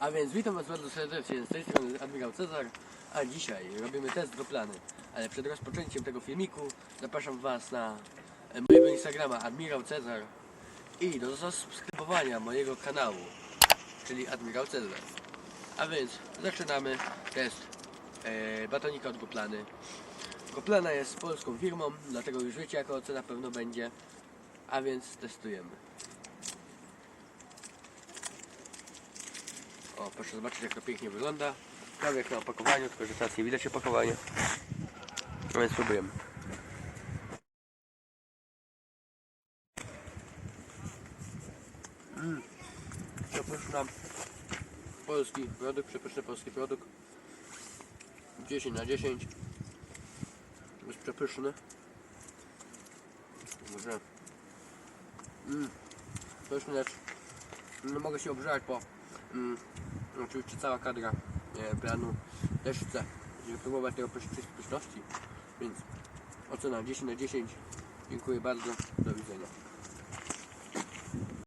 A więc witam Was bardzo serdecznie, z tej strony Admirał Cezar, a dzisiaj robimy test do plany. Ale przed rozpoczęciem tego filmiku zapraszam Was na mojego Instagrama Admirał Cezar i do zasubskrybowania mojego kanału, czyli Admirał Cezar. A więc zaczynamy test e, batonika od Goplany. Goplana jest polską firmą, dlatego już wiecie jaka ocena pewno będzie. A więc testujemy. O, proszę zobaczyć jak to pięknie wygląda. Prawie jak na opakowaniu, tylko że teraz nie widać opakowania. No więc spróbujemy. Mm. Przepyszna polski produkt, przepyszny polski produkt. 10 na 10. Jest przepyszny. Może. Mm. Pyszny lecz. Nie mogę się obżerać, bo mm, oczywiście cała kadra e, planu też chce żeby próbować tego pysz- pysz- pyszności. Więc ocena 10 na 10. Dziękuję bardzo. Do widzenia.